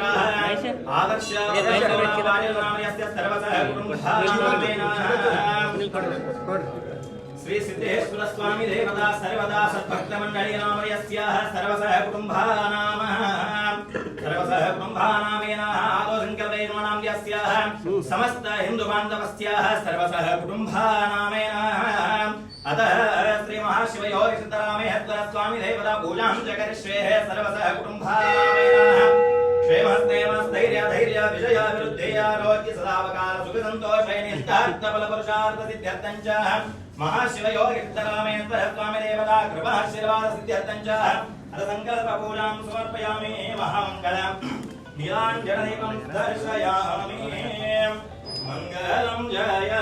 आदर्श श्री सिद्धेश्वर स्वामी देवता सर्वदा सद्भक्त मंडली नाम यस्याः सर्वसः कुटुम्बानाम सर्वसः कुटुम्बानामेन आदो संकल्पैर्मणां यस्याः समस्त हिन्दु बान्धवस्याः सर्वसः कुटुम्बानामेन अतः श्री महाशिवयोगि सिद्धरामेश्वर स्वामी देवता पूजां च करिष्ये सर्वसः कुटुम्बानामेन क्षेमस्तेमस्थैर्य धैर्य विजय विरुद्धे आरोग्य सदावकार सुख संतोष निष्ठार्थ बल पुरुषार्थ सिद्ध्यर्थं च महाशिवयोगिरामेश्वर स्वामी देवता कृपाशीर्वाद सिद्ध्यर्थं च अथ संकल्प पूजां समर्पयामि महामङ्गलम् नीलाञ्जनदीपं दर्शयामि मङ्गलं जय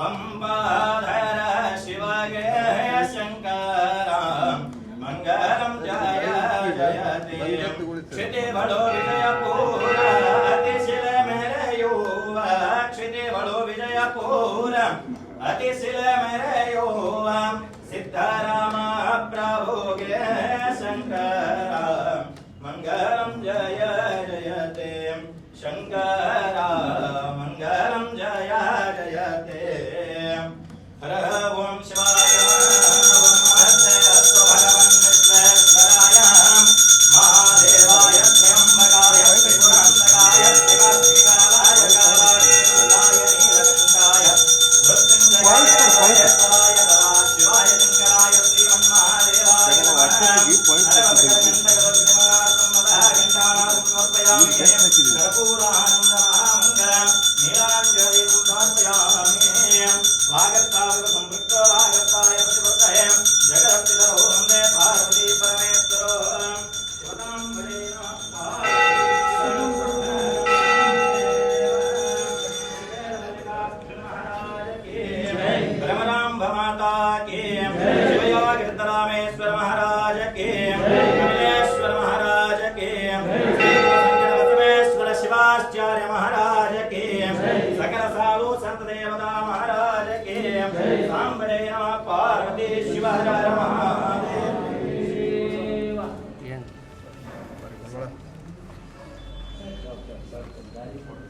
வம்பாதர சிவகே சங்கரா மங்களம் ஜய ஜய சிதி வடோ விஜய பூர அதி சில மேரையோவ சிதி வடோ விஜய பூர அதி சில மேரையோவ சித்தராம பிரபுகே சங்கரா மங்களம் ஜய ஜயதே சங்கரா பாயிஸ்டர் பாயிஸ்டர் ವರ್ಷಕ್ಕೆ ಪಾಯಿಂಟ್ ಭಾಗತ್ತಾಗ ಸಂಪೃಕ್ತ ಭಾಗತ್ತಾಯ ಪ್ರತಿಪತ್ತಯ ಜಗತ್ತಿದ ರೋಹಂದೆ ಪಾರ್ವತಿ ಪರಮೇಶ್ವರ साधु महाराज के सांबरे नमः पार्वती शिव हर महादेव ॐ